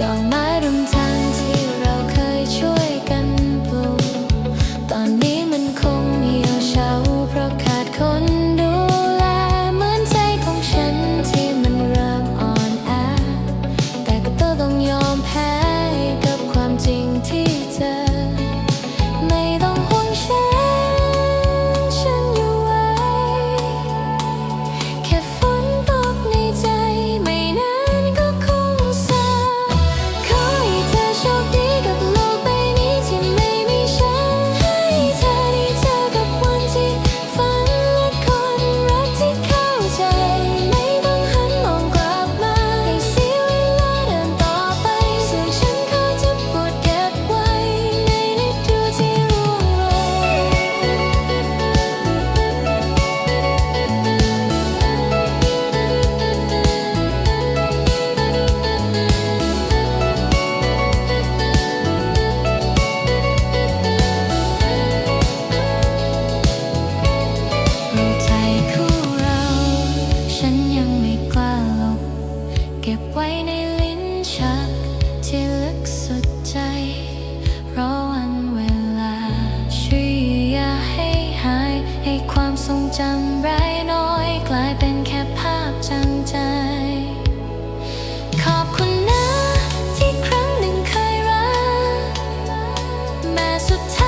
ดอกไม้ริมทา จำไรน้อยกลายเป็นแค่ภาพจำใจ ขอบคุณนะที่ครั้งหนึ่งเคยรักแม้สุดท้าย